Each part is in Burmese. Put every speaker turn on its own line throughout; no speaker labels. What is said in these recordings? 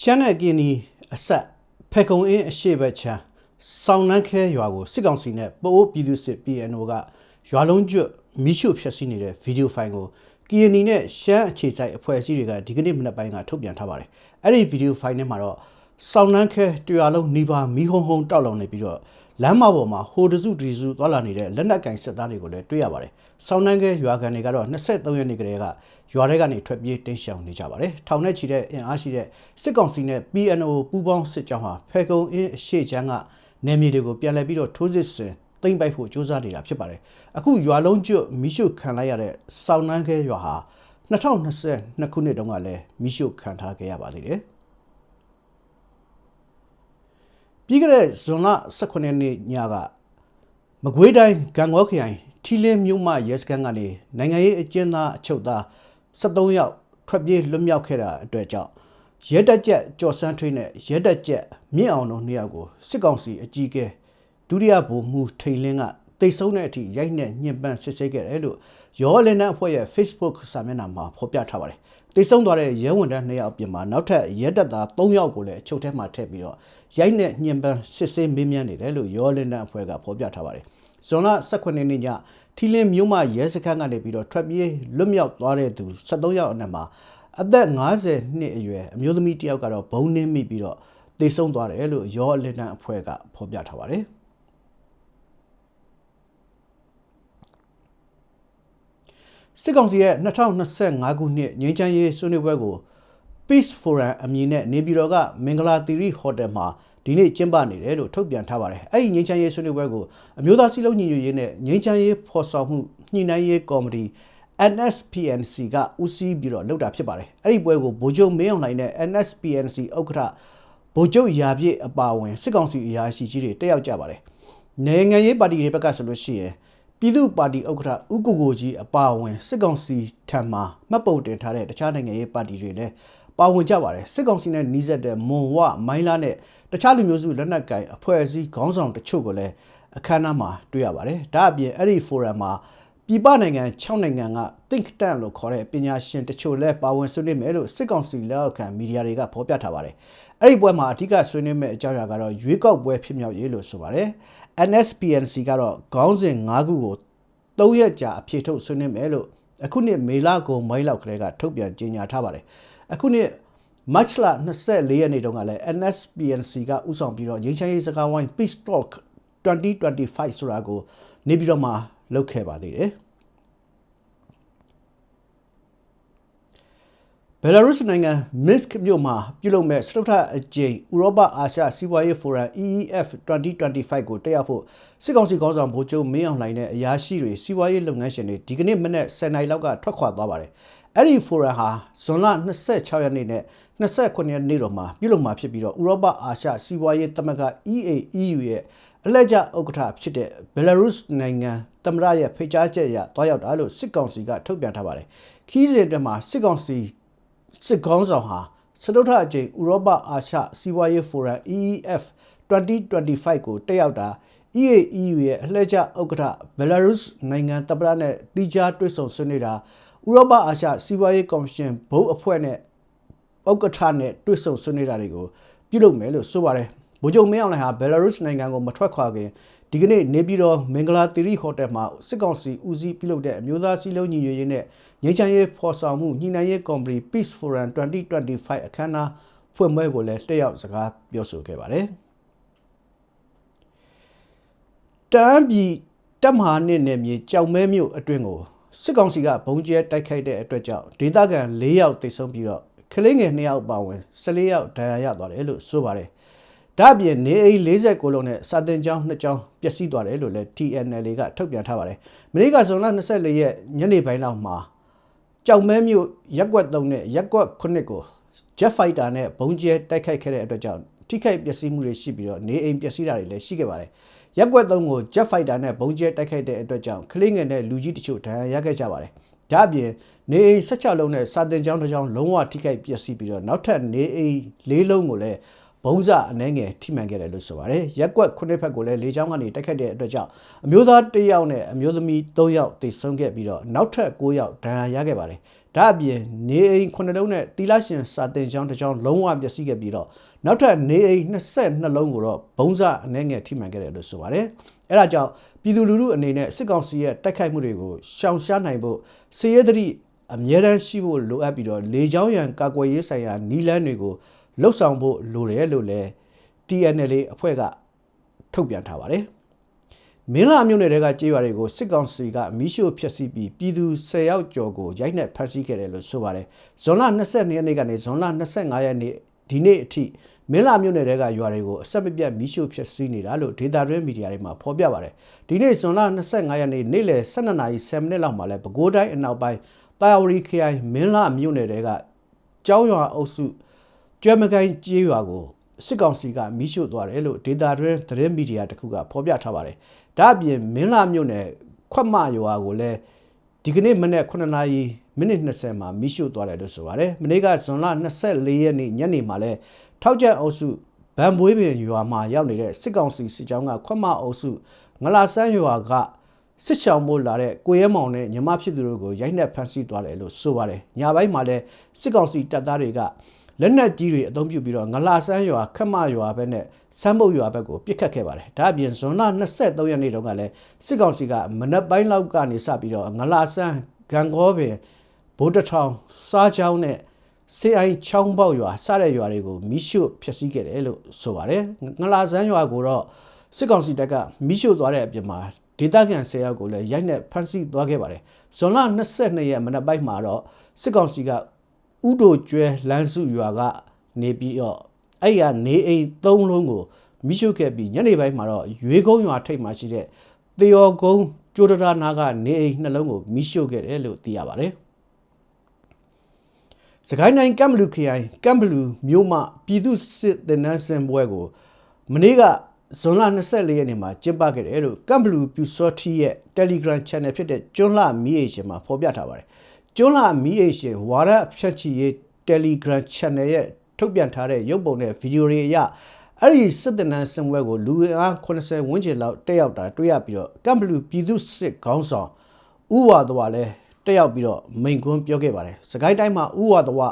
ရှမ်းနဲ့ကင်းနီအဆက်ဖက်ကုံအင်းအရှိဘက်ချမ်းစောင်းနှန်းခဲရွာကိုစစ်ကောင်စီနဲ့ပအိုးပြည်သူစစ် PNO ကရွာလုံးကျွတ်မိရှုဖျက်ဆီးနေတဲ့ဗီဒီယိုဖိုင်ကိုကီယနီနဲ့ရှမ်းအခြေစိုက်အဖွဲ့အစည်းတွေကဒီကနေ့မနက်ပိုင်းကထုတ်ပြန်ထားပါတယ်။အဲ့ဒီဗီဒီယိုဖိုင်ထဲမှာတော့စောင်းနှန်းခဲတရွာလုံးနှီးပါမီးဟုံဟုံတောက်လောင်နေပြီးတော့ လမ်းမပေါ်မှာဟိုတစုဒီစုသွားလာနေတဲ့လက်နက်ကင်စစ်သားတွေကိုလည်းတွေ့ရပါတယ်။စောင်းနှန်းခဲရွာကန်တွေကတော့23ရက်နေ့ကတည်းကရွာထဲကနေထွက်ပြေးတိမ်းရှောင်နေကြပါတယ်။ထောင်နဲ့ချီတဲ့အင်အားရှိတဲ့စစ်ကောင်စီနဲ့ PNO ပူးပေါင်းစစ်ကြောင်းဟာဖဲကုံအင်းအရှိချမ်းကနယ်မြေတွေကိုပြန်လည်ပြီးတော့ထိုးစစ်ဆင်သိမ့်ပိုက်ဖို့ကြိုးစားနေတာဖြစ်ပါတယ်။အခုရွာလုံးကျွတ်မိရှုခံလိုက်ရတဲ့စောင်းနှန်းခဲရွာဟာ2022ခုနှစ်တုန်းကလည်းမိရှုခံထားခဲ့ရပါသေးတယ်။ ပြီးခဲ့တဲ့ဇွန်လ18ရက်နေ့ညကမကွေးတိုင်းဂံငေါခရိုင်ထီလင်းမြို့မှရဲစခန်းကနေနိုင်ငံရေးအကျဉ်းသားအချုပ်သား73ယောက်ထွက်ပြေးလွတ်မြောက်ခဲ့တာအတွက်ကြောင့်ရဲတပ်ချက်ကြော်စန်းထွေးနဲ့ရဲတပ်ချက်မြင့်အောင်တို့နှစ်ယောက်ကိုစစ်ကောင်စီအကြီးအကဲဒုတိယဗိုလ်မှူးထိန်လင်းက တိတ်ဆုံးတဲ့အထိရိုက်နှက်ညှဉ်းပန်းစစ်ဆေးခဲ့တယ်လို့ရောလင်းတဲ့အဖွဲ့ရဲ့ Facebook စာမျက်နှာမှာဖော်ပြထားပါတယ်။တိတ်ဆုံးသွားတဲ့ရဲဝန်ထမ်းနှစ်ယောက်အပြင်မှာနောက်ထပ်ရဲတပ်သား3ယောက်ကိုလည်းအချုပ်ထဲမှာထည့်ပြီးတော့ရိုက်နှက်ညှဉ်းပန်းစစ်ဆေးမေးမြန်းနေတယ်လို့ရောလင်းတဲ့အဖွဲ့ကဖော်ပြထားပါတယ်။ဇွန်လ18ရက်နေ့ညထီလင်းမြို့မှရဲစခန်းကနေပြီးတော့ထွက်ပြေးလွတ်မြောက်သွားတဲ့သူ73ယောက်အနက်မှာအသက်50နှစ်အရွယ်အမျိုးသမီးတစ်ယောက်ကတော့ဘုံနှင်းမိပြီးတော့သေဆုံးသွားတယ်လို့ရောအလင်းတန်းအဖွဲ့ကဖော်ပြထားပါတယ် စစ်ကောင်စီရဲ့2025ခုနှစ်ငြိမ်းချမ်းရေးဆွေးနွေးပွဲကို Peace Forum အမည်နဲ့နေပြည်တော်ကမင်္ဂလာသီရိဟိုတယ်မှာဒီနေ့ကျင်းပနေတယ်လို့ထုတ်ပြန်ထားပါတယ်။အဲ့ဒီငြိမ်းချမ်းရေးဆွေးနွေးပွဲကိုအမျိုးသားစည်းလုံးညီညွတ်ရေးနဲ့ငြိမ်းချမ်းရေးဖော်ဆောင်မှုညှိနှိုင်းရေးကော်မတီ NSPNC ကဦးစီးပြီးတော့လုပ်တာဖြစ်ပါတယ်။အဲ့ဒီပွဲကိုဗိုလ်ချုပ်မင်းအောင်လှိုင်နဲ့ NSPNC ဥက္ကဋ္ဌဗိုလ်ချုပ်ရာပြည့်အပါအဝင်စစ်ကောင်စီအရာရှိကြီးတွေတက်ရောက်ကြပါတယ်။နိုင်ငံရေးပါတီတွေဘက်ကဆိုလို့ရှိရင် ပြည်သူ့ပါတီဥက္ကဋ္ဌဦးကိုကိုကြီးအပါအဝင်စစ်ကောင်စီထံမှမှတ်ပုံတင်ထားတဲ့တခြားနိုင်ငံရေးပါတီတွေလည်းပါဝင်ကြပါတယ်စစ်ကောင်စီနဲ့နှီးစပ်တဲ့မွန်ဝမိုင်းလာနဲ့တခြားလူမျိုးစုလက်နက်ကိုင်အဖွဲ့အစည်းခေါင်းဆောင်တချို့ကိုလည်းအခမ်းအနားမှာတွေ့ရပါတယ်ဒါအပြင်အဲ့ဒီ forum မှာပြည်ပနိုင်ငံ6နိုင်ငံက think tank လို့ခေါ်တဲ့ပညာရှင်တချို့လည်းပါဝင်ဆွေးနွေးမယ်လို့စစ်ကောင်စီလက်အောက်ခံမီဒီယာတွေကဖော်ပြထားပါတယ်အဲ့ဒီပွဲမှာအဓိကဆွေးနွေးမယ့်အကြောင်းအရာကတော့ရွေးကောက်ပွဲဖြစ်မြောက်ရေးလို့ဆိုပါတယ် NSPNC ကတော့ခေါင်းစဉ်၅ခုကို၃ရက်ကြာအဖြေထုတ်ဆွေးနွေးမယ်လို့အခုနှစ်မေလကုန်မိုင်းလောက်ကလေးကထုတ်ပြန်ကြေညာထားပါတယ်အခုနှစ် March လ24ရက်နေ့တုန်းကလည်း NSPNC ကဥဆောင်ပြီးတော့ငြိမ်းချမ်းရေးစကားဝိုင်း Peace Talk 2025ဆိုတာကိုနေပြီးတော့မှလုပ်ခဲ့ပါသေးတယ် ဘယ်လာရုစ်နိုင်ငံမစ်ကမြို့မှာပြုလုပ်မဲ့စတုထအကြိမ်ဥရောပအာရှစီးပွားရေးဖိုရမ် EEF 2025ကိုတက်ရောက်ဖို့စစ်ကောင်စီခေါင်းဆောင်ဗိုလ်ချုပ်မင်းအောင်လှိုင်နဲ့အရာရှိတွေစီးပွားရေးလုပ်ငန်းရှင်တွေဒီကနေ့မနေ့10နိုင်လောက်ကထွက်ခွာသွားပါတယ်။အဲ့ဒီဖိုရမ်ဟာဇွန်လ26ရက်နေ့နဲ့29ရက်နေ့တော့မှာပြုလုပ်မှာဖြစ်ပြီးတော့ဥရောပအာရှစီးပွားရေးသမဂ္ဂ EAEU ရဲ့အလှည့်ကျဥက္ကဋ္ဌဖြစ်တဲ့ဘယ်လာရုစ်နိုင်ငံသမ္မတရဲ့ဖိတ်ကြားချက်အရတွားရောက်တာလို့စစ်ကောင်စီကထုတ်ပြန်ထားပါတယ်။ခီးစဉ်အတွင်းမှာစစ်ကောင်စီ စစ်ကောင်းဆောင်ဟာစတုထအကြိမ်ဥရောပအာရှစီးပွားရေးဖိုရမ် EEF 2025ကိုတက်ရောက်တာ EAEU ရဲ့အလှည့်ကျဥက္ကဋ္ဌဘယ်လာရုစ်နိုင်ငံတပ်ပရနဲ့တီးခြားတွေ့ဆုံဆွေးနွေးတာဥရောပအာရှစီးပွားရေးကော်မရှင်ဘုတ်အဖွဲ့နဲ့ဥက္ကဋ္ဌနဲ့တွေ့ဆုံဆွေးနွေးတာတွေကိုပြုလုပ်မယ်လို့ဆိုပါတယ်ဗိုလ်ချုပ်မင်းအောင်လှိုင်ဟာဘယ်လာရုစ်နိုင်ငံကိုမထွက်ခွာခင် ဒီကနေ့နေပြည်တော်မင်္ဂလာသီရိဟိုတယ်မှာစစ်ကောင်စီဦးစီးပြုလုပ်တဲ့အမျိုးသားစည်းလုံးညီညွတ်ရေးနဲ့ငြိမ်းချမ်းရေးဖော်ဆောင်မှုညှိနှိုင်းရေးကော်မတီ Peace Forum 2025အခမ်းအနားဖွင့်ပွဲကိုလည်းတက်ရောက်စကားပြောဆိုခဲ့ပါတယ်။တမ်းပြည်တပ်မဟာနှစ်နယ်မြေကြောက်မဲမြို့အတွင်းကိုစစ်ကောင်စီကဘုံကျဲတိုက်ခိုက်တဲ့အတွက်ကြောင့်ဒေသခံ၄ယောက်သေဆုံးပြီးတော့ကလေးငယ်2ယောက်ပါဝင်14ယောက်ဒဏ်ရာရသွားတယ်လို့ဆိုပါတယ်။ ဒါ့အပြင်နေအိမ်49လုံးနဲ့စာတင်ကျောင်း2ကျောင်းပျက်စီးသွားတယ်လို့လည်း TNL ကထုတ်ပြန်ထားပါတယ်။မနေ့ကဇွန်လ24ရက်ညနေပိုင်းလောက်မှာကြောက်မဲမြို့ရက်ကွက်3နဲ့ရက်ကွက်9ကို Jet Fighter နဲ့ဘုံကျဲတိုက်ခိုက်ခဲ့တဲ့အတွက်ကြောင့်ထိခိုက်ပျက်စီးမှုတွေရှိပြီးတော့နေအိမ်ပျက်စီးတာတွေလည်းရှိခဲ့ပါတယ်။ရက်ကွက်3ကို Jet Fighter နဲ့ဘုံကျဲတိုက်ခိုက်တဲ့အတွက်ကြောင့်ကလေးငယ်နဲ့လူကြီးတချို့ဒဏ်ရာရခဲ့ကြပါတယ်။ဒါ့အပြင်နေအိမ်16လုံးနဲ့စာတင်ကျောင်းတစ်ကျောင်းလုံးဝထိခိုက်ပျက်စီးပြီးတော့နောက်ထပ်နေအိမ်၄လုံးကိုလည်း ဘုံစအနှဲငယ်ထိမှန်ခဲ့တယ်လို့ဆိုပါတယ်။ရက်ကွက်ခုနှစ်ဖက်ကိုလည်းလေချောင်းကနေတိုက်ခတ်တဲ့အတွက်ကြောင့်အမျိုးသား၁ယောက်နဲ့အမျိုးသမီး၃ယောက်သေဆုံးခဲ့ပြီးတော့နောက်ထပ်၉ယောက်ဒဏ်ရာရခဲ့ပါတယ်။ဒါအပြင်နေအိမ်9လုံးနဲ့တီလာရှင်စာတင်ချောင်းတစ်ချောင်းလုံးဝပျက်စီးခဲ့ပြီးတော့နောက်ထပ်နေအိမ်22လုံးကိုတော့ဘုံစအနေငယ်ထိမှန်ခဲ့တယ်လို့ဆိုပါတယ်။အဲဒါကြောင့်ပြည်သူလူထုအနေနဲ့စစ်ကောင်စီရဲ့တိုက်ခိုက်မှုတွေကိုရှောင်ရှားနိုင်ဖို့စေရသတိအမြဲတမ်းရှိဖို့လိုအပ်ပြီးတော့လေကြောင်းရန်ကာကွယ်ရေးဆိုင်ရာနီလန်းတွေကို လှုပ်ဆောင်ဖို့လိုတယ်လို့လည်း TNL အဖွဲ့ကထုတ်ပြန်ထားပါတယ်။မင်းလာမြို့နယ်တွေကကြေးရွာတွေကိုစစ်ကောင်စီကမီးရှို့ဖျက်ဆီးပြီးပြည်သူ10ယောက်ကျော်ကိုရိုက်နှက်ဖမ်းဆီးခဲ့တယ်လို့ဆိုပါတယ်။ဇွန်လ22ရက်နေ့ကနေဇွန်လ25ရက်နေ့ဒီနေ့အထိမင်းလာမြို့နယ်တွေကရွာတွေကိုအဆက်မပြတ်မီးရှို့ဖျက်ဆီးနေတာလို့ဒေတာတွင်းမီဒီယာတွေမှာဖော်ပြပါတယ်။ဒီနေ့ဇွန်လ25ရက်နေ့နေ့လယ်12:07မိနစ်လောက်မှာလဲပဲခူးတိုင်းအနောက်ပိုင်းတာယာဝရီခရိုင်မင်းလာမြို့နယ်တွေကကျောင်းရွာအုပ်စု ကျွဲမကိုင်းကြေးရွာကိုစစ်ကောင်စီကမီးရှို့သွားတယ်လို့ဒေတာတွင်းသတင်းမီဒီယာတစ်ခုကဖော်ပြထားပါတယ်။ဒါအပြင်မင်းလာမြို့နယ်ခွတ်မရွာကိုလည်းဒီကနေ့မနေ့9နာရီမိနစ်20မှာမီးရှို့သွားတယ်လို့ဆိုပါတယ်။မနေ့ကဇွန်လ24ရက်နေ့ညနေမှာလဲထောက်ကျအုပ်စုဗန်ဘွေးပင်ရွာမှာရောက်နေတဲ့စစ်ကောင်စီစစ်ကြောင်းကခွတ်မအုပ်စုငလာဆန်းရွာကစစ်ချောင်မို့လာတဲ့ကိုရဲမောင်နဲ့ညီမဖြစ်သူတို့ကိုရိုက်နှက်ဖမ်းဆီးသွားတယ်လို့ဆိုပါတယ်။ညပိုင်းမှာလဲစစ်ကောင်စီတပ်သားတွေက လက်နက်ကြီးတွေအသုံးပြုပြီးတော့ငလာဆန်းရွာခက်မရွာဘက်နဲ့စမ်းပုတ်ရွာဘက်ကိုပစ်ခတ်ခဲ့ပါတယ်။ဒါအပြင်ဇွန်လ23ရက်နေ့တုန်းကလည်းစစ်ကောင်စီကမနက်ပိုင်းလောက်ကနေစပြီးတော့ငလာဆန်းဂံကောပင်ဗိုးတထောင်စားချောင်းနဲ့စေအိုင်ချောင်းပေါက်ရွာစတဲ့ရွာတွေကိုမီးရှို့ဖျက်ဆီးခဲ့တယ်လို့ဆိုပါတယ်။ငလာဆန်းရွာကိုတော့စစ်ကောင်စီတပ်ကမီးရှို့သွားတဲ့အပြင်မှာဒေသခံ10ယောက်ကိုလည်းရိုက်နှက်ဖမ်းဆီးသွားခဲ့ပါတယ်။ဇွန်လ22ရက်မနက်ပိုင်းမှာတော့စစ်ကောင်စီက ဥဒိုကျွဲလန်းစုရွာကနေပြီးတော့အဲ့ရနေအိမ်၃လုံးကိုမိရှုခဲ့ပြီးညနေပိုင်းမှာတော့ရွေကုန်းရွာထိပ်မှာရှိတဲ့သေယောကုန်းကျိုးတရာနာကနေအိမ်နှလုံးကိုမိရှုခဲ့တယ်လို့သိရပါတယ်။စကိုင်းတိုင်းကမ်ဘလူခရိုင်ကမ်ဘလူမြို့မှပြည်သူစစ်တင်နန်းစင်ပွဲကိုမနေ့ကဇွန်လ24ရက်နေ့မှာကျင်းပခဲ့တယ်လို့ကမ်ဘလူပြူစော်တီရဲ့ Telegram Channel ဖြစ်တဲ့ကျွန်းလှမီးအေရှင်မှာဖော်ပြထားပါတယ်။ ကျွန်းလှမီးအေရှင်ဝါရဖြတ်ချီရေး Telegram Channel ရဲ့ထုတ်ပြန်ထားတဲ့ရုပ်ပုံနဲ့ဗီဒီယိုတွေအရအဲ့ဒီစစ်တနန်းစင်ပွဲကိုလူအား80ဝန်းကျင်လောက်တက်ရောက်တာတွေ့ရပြီးတော့ကမ်ဘလူပြည်သူစစ်ခေါင်းဆောင်ဥဝါဒဝါလည်းတက်ရောက်ပြီးတော့မိန်ကွန်းပြောခဲ့ပါတယ်။စကိုင်းတိုင်းမှာဥဝါဒဝါ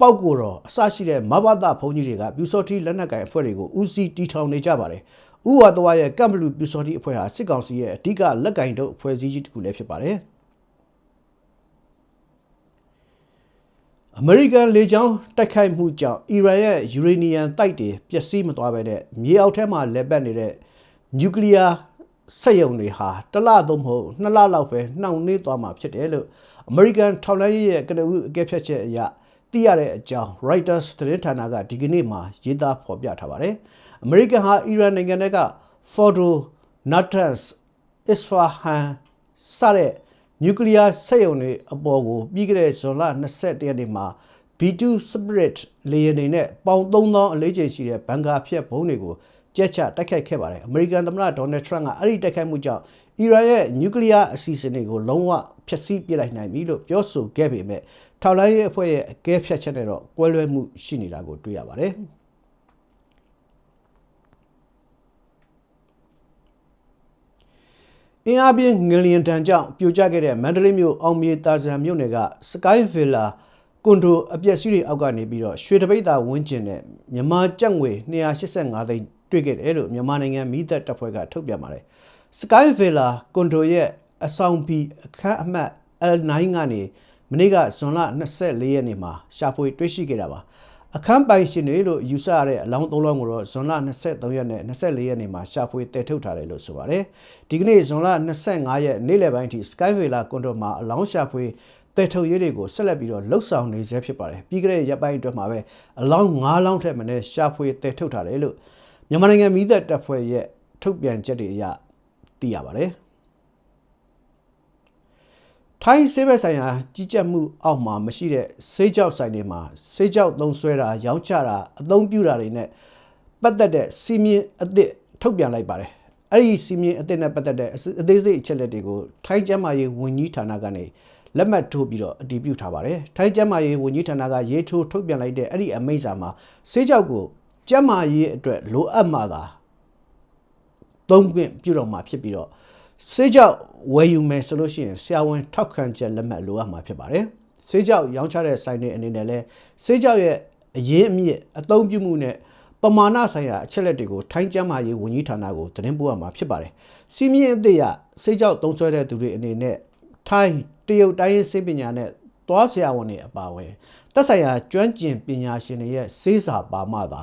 ပောက်ကိုတော့အစရှိတဲ့မဘာသာဘုန်းကြီးတွေကပြူစောတိလက်နက်ကိုင်အဖွဲ့တွေကိုဦးစီးတီထောင်နေကြပါတယ်။ဥဝါဒဝါရဲ့ကမ်ဘလူပြူစောတိအဖွဲ့ဟာစစ်ကောင်စီရဲ့အဓိကလက်ကင်တုပ်အဖွဲ့အစည်းကြီးတစ်ခုလည်းဖြစ်ပါတယ်။ အမေရိကန်လေကြောင်းတိုက်ခိုက်မှုကြောင့်အီရန်ရဲ့ယူရေနီယံတိုက်တွေပျက်စီးမသွားဘဲနဲ့မြေအောက်ထဲမှာလက်ပတ်နေတဲ့နျူကလ িয়ার စက်ရုံတွေဟာတစ်လသုံးမဟုတ်နှစ်လလောက်ပဲနှောင့်နှေးသွားမှာဖြစ်တယ်လို့အမေရိကန်ထောက်လှမ်းရေးရဲ့ကနဦးအကဲဖြတ်ချက်အရသိရတဲ့အကြောင်း Reuters သတင်းဌာနကဒီကနေ့မှရေးသားဖော်ပြထားပါတယ်။အမေရိကန်ဟာအီရန်နိုင်ငံက Fordo, Natanz, Isfahan စတဲ့ နျူကလ িয়ার စက်ရုံတွေအပေါ်ကိုပြီးခဲ့တဲ့ဇွန်လ21ရက်နေ့မှာ B2 Spirit လေယာဉ်တွေနဲ့ပေါင်3000အလေးချိန်ရှိတဲ့ဘန်ကာဖြတ်ဘုံတွေကိုကြက်ချတိုက်ခိုက်ခဲ့ပါတယ်။အမေရိကန်သမ္မတဒေါ်နယ်ထရန့်ကအဲ့ဒီတိုက်ခိုက်မှုကြောင့်အီရန်ရဲ့နျူကလ িয়ার အစီအစဉ်တွေကိုလုံးဝဖျက်ဆီးပစ်လိုက်နိုင်ပြီလို့ပြောဆိုခဲ့ပေမဲ့ထောက်လိုင်းရဲ့အဖွဲ့ရဲ့အကဲဖြတ်ချက်နဲ့တော့ကွဲလွဲမှုရှိနေတာကိုတွေ့ရပါတယ်။ အင်အားပြင်းငလျင်တန်ကြောင့်ပြိုကျခဲ့တဲ့မန္တလေးမြို့အောင်မြေတာဇံမြို့နယ်က Sky Villa ကွန်ဒိုအပျက်စီးတွေအောက်ကနေပြီးတော့ရွှေတပိတ်တာဝင်းကျင်နဲ့မြန်မာကျပ်ငွေ285သိန်းတွေ့ခဲ့တယ်လို့မြန်မာနိုင်ငံမိသက်တပ်ဖွဲ့ကထုတ်ပြန်ပါတယ်။ Sky Villa ကွန်ဒိုရဲ့အဆောင်ပီအခန်းအမှတ် L9 ကနေမနေ့ကဇွန်လ24ရက်နေ့မှာရှာဖွေတွေ့ရှိခဲ့တာပါ အခန်းပိုင်ရှင်တွေလို့ယူဆရတဲ့အလောင်းသုံးလောင်းကိုတော့ဇွန်လ23ရက်နဲ့24ရက်နေ့မှာရှာဖွေတည်ထုတ်ထားတယ်လို့ဆိုပါတယ်ဒီကနေ့ဇွန်လ25ရက်နေ့လယ်ပိုင်းထိ Skyvilla ကွန်ဒိုမှာအလောင်းရှာဖွေတည်ထုတ်ရေးတွေကိုဆက်လက်ပြီးတော့လှုပ်ဆောင်နေဆဲဖြစ်ပါတယ်ပြီးခဲ့တဲ့ရက်ပိုင်းအတွင်းမှာပဲအလောင်း9လောင်းထက်မနည်းရှာဖွေတည်ထုတ်ထားတယ်လို့မြန်မာနိုင်ငံမိသက်တပ်ဖွဲ့ရဲ့ထုတ်ပြန်ချက်တွေအရသိရပါတယ် ထိုင်းဆေးဘက်ဆိုင်ရာကြီးကြပ်မှုအောက်မှာမရှိတဲ့ဆေးကြောက်ဆိုင်တွေမှာဆေးကြောက်သုံးဆွဲတာရောင်းချတာအသုံးပြုတာတွေနဲ့ပတ်သက်တဲ့စီမင်းအသစ်ထုတ်ပြန်လိုက်ပါတယ်အဲ့ဒီစီမင်းအသစ်နဲ့ပတ်သက်တဲ့အသေးစိတ်အချက်လက်တွေကိုထိုင်းကျန်းမာရေးဝန်ကြီးဌာနကနေလက်မှတ်ထိုးပြီးတော့အတည်ပြုထားပါတယ်ထိုင်းကျန်းမာရေးဝန်ကြီးဌာနကရေးထိုးထုတ်ပြန်လိုက်တဲ့အဲ့ဒီအမိန့်စာမှာဆေးကြောက်ကိုကျန်းမာရေးအတွက်လိုအပ်မှသာသုံးခွင့်ပြုတော့မှာဖြစ်ပြီးတော့ စေးကြောက်ဝယ်ယူမယ်ဆိုလို့ရှိရင်ဆရာဝန်ထောက်ခံချက်လက်မှတ်လိုအပ်မှာဖြစ်ပါတယ်ဆေးကြောက်ရောင်းချတဲ့ဆိုင်တွေအနေနဲ့လည်းဆေးကြောက်ရဲ့အရင်းအမြစ်အသုံးပြုမှုနဲ့ပမာဏဆိုင်ရာအချက်လက်တွေကိုထိုင်းကျမ်းမာရေးဝန်ကြီးဌာနကိုသတင်းပို့ရမှာဖြစ်ပါတယ်။စီမင်းအသစ်ရဆေးကြောက်သုံးစွဲတဲ့သူတွေအနေနဲ့ထိုင်းတရုတ်တိုင်းရင်းဆေးပညာနဲ့သွားဆရာဝန်တွေအပါအဝင်သက်ဆိုင်ရာကျွမ်းကျင်ပညာရှင်တွေရဲ့ဆေးစာပါမှသာ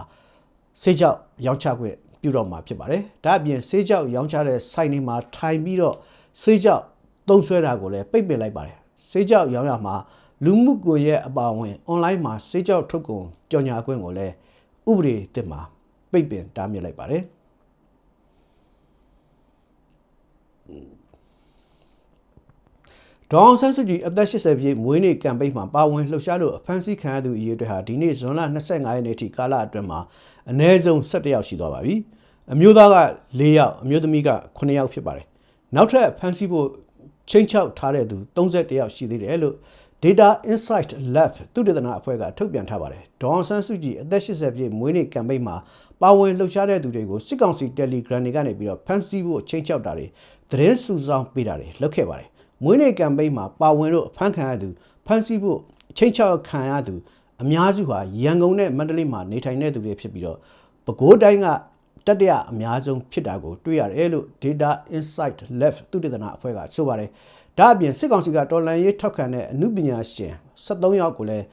ဆေးကြောက်ရောင်းချခွင့် ပြုတော့မှာဖြစ်ပါတယ်။ဒါအပြင်ဆေးကြောက်ရောင်းချတဲ့ဆိုင်တွေမှာထိုင်ပြီးတော့ဆေးကြောက်သုံးစွဲတာကိုလည်းပိတ်ပင်လိုက်ပါတယ်။ဆေးကြောက်ရောင်းရမှာလူမှုကွန်ရက်အပါအဝင် online မှာဆေးကြောက်ထုတ်ကုန်ကြော်ညာခွင့်ကိုလည်းဥပဒေတစ်မှာပိတ်ပင်တားမြစ်လိုက်ပါတယ်။ ဒေါအောင်ဆန်းစုကြည်အသက်80ပြည့်မွေးနေ့ကမ်ပိန်းမှာပါဝင်လှုပ်ရှားလို့အဖမ်းဆီးခံရသူအရေးအတွက်ဟာဒီနေ့ဇွန်လ25ရက်နေ့ထိကာလအတွင်းမှာအနည်းဆုံး17ယောက်ရှိသွားပါပြီ။အမျိုးသားက4ယောက်အမျိုးသမီးက9ယောက်ဖြစ်ပါတယ်။နောက်ထပ်ဖမ်းဆီးဖို့ချိန်ချောက်ထားတဲ့သူ31ယောက်ရှိသေးတယ်လို့ Data Insight Lab သုတေသနအဖွဲ့ကထုတ်ပြန်ထားပါတယ်။ဒေါအောင်ဆန်းစုကြည်အသက်80ပြည့်မွေးနေ့ကမ်ပိန်းမှာပါဝင်လှုပ်ရှားတဲ့သူတွေကိုစစ်ကောင်စီ Telegram တွေကနေပြီးတော့ဖမ်းဆီးဖို့ချိန်ချောက်တာတွေသတင်းစုဆောင်းပေးတာတွေလုပ်ခဲ့ပါတယ်။ မွေးနေ့ကမ်ပိန်းမှာပါဝင်လို့ဖမ်းခံရသူဖမ်းဆီးဖို့ချိန်ချောက်ခံရသူအများစုဟာရန်ကုန်နဲ့မန္တလေးမှာနေထိုင်တဲ့သူတွေဖြစ်ပြီးတော့ပဲခူးတိုင်းကတတရအများဆုံးဖြစ်တာကိုတွေ့ရတယ်လို့ Data Insight Lab သုတေသနအဖွဲ့ကဆိုပါတယ်။ဒါအပြင်စစ်ကောင်စီကတော်လန်ရေးထောက်ခံတဲ့အမှုပညာရှင်73ယောက်ကိုလည်း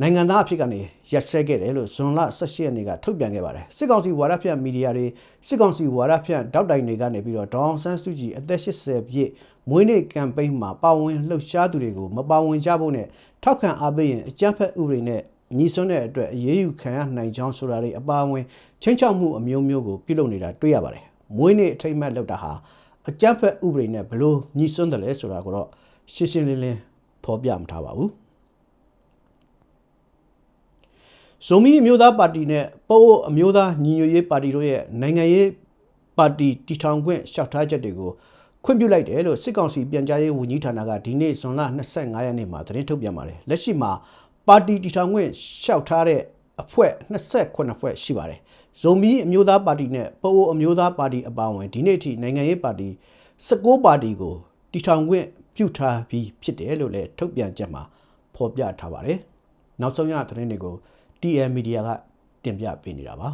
နိုင်ငံသားအဖြစ်ကနေရက်စဲခဲ့တယ်လို့ဇွန်လ18ရက်နေ့ကထုတ်ပြန်ခဲ့ပါတယ်စစ်ကောင်စီဝါဒဖြန့်မီဒီယာတွေစစ်ကောင်စီဝါဒဖြန့်တောက်တိုင်တွေကနေပြီးတော့ဒေါအောင်ဆန်းစုကြည်အသက်80ပြည့်မွေးနေ့ကမ်ပိန်းမှာပါဝင်လှုပ်ရှားသူတွေကိုမပါဝင်ကြဖို့နဲ့ထောက်ခံအားပေးရင်အကြမ်းဖက်ဥပဒေနဲ့ညီစွန်းတဲ့အတွက်အရေးယူခံရနိုင်ကြောင်းဆိုတာတွေအပါအဝင်ချင်းချောက်မှုအမျိုးမျိုးကိုပြုလုပ်နေတာတွေ့ရပါတယ်မွေးနေ့အထိမ်းအမှတ်လုပ်တာဟာအကြမ်းဖက်ဥပဒေနဲ့ဘလို့ညီစွန်းတယ်လဲဆိုတာကိုတော့ရှင်းရှင်းလင်းလင်းဖော်ပြမထားပါဘူး ဇိုမီအမျိုးသားပါတီနဲ့ပို့အမျိုးသားညီညွတ်ရေးပါတီတို့ရဲ့နိုင်ငံရေးပါတီတည်ထောင်ခွင့်လျှောက်ထားချက်တွေကိုခွင့်ပြုလိုက်တယ်လို့စစ်ကောင်စီပြန်ကြားရေးဝန်ကြီးဌာနကဒီနေ့ဇွန်လ25ရက်နေ့မှာသတင်းထုတ်ပြန်ပါတယ်လက်ရှိမှာပါတီတည်ထောင်ခွင့်လျှောက်ထားတဲ့အဖွဲ့28ဖွဲ့ရှိပါတယ်ဇိုမီအမျိုးသားပါတီနဲ့ပို့အမျိုးသားပါတီအပါအဝင်ဒီနေ့ထိနိုင်ငံရေးပါတီ16ပါတီကိုတည်ထောင်ခွင့်ပြုထားပြီးဖြစ်တယ်လို့လည်းထုတ်ပြန်ချက်မှာဖော်ပြထားပါတယ်နောက်ဆုံးရသတင်းတွေကို TL Media ကတင်ပြပေးနေတာပါ